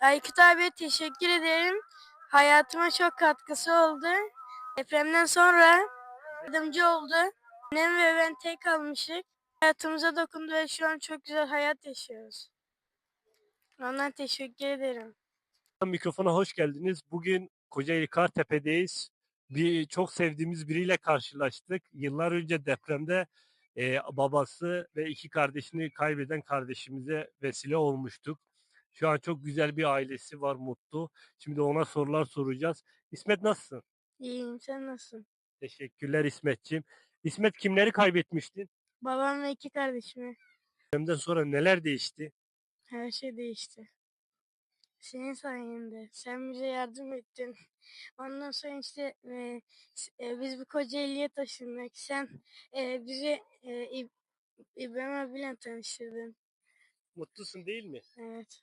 Aykut abiye teşekkür ederim. Hayatıma çok katkısı oldu. Depremden sonra yardımcı oldu. Annem ve ben tek kalmışık. Hayatımıza dokundu ve şu an çok güzel hayat yaşıyoruz. Ondan teşekkür ederim. Mikrofona hoş geldiniz. Bugün Kocaeli Kartepe'deyiz. Bir çok sevdiğimiz biriyle karşılaştık. Yıllar önce depremde e, babası ve iki kardeşini kaybeden kardeşimize vesile olmuştuk. Şu an çok güzel bir ailesi var, mutlu. Şimdi ona sorular soracağız. İsmet nasılsın? İyiyim sen nasılsın? Teşekkürler İsmetciğim. İsmet kimleri kaybetmiştin? Babam ve iki kardeşimi. Depremden sonra neler değişti? Her şey değişti. Senin sayende. Sen bize yardım ettin. Ondan sonra işte e, e, biz bu Kocaeli'ye taşındık. Sen e, bizi e, İb- İbrahim abiyle tanıştırdın. Mutlusun değil mi? Evet.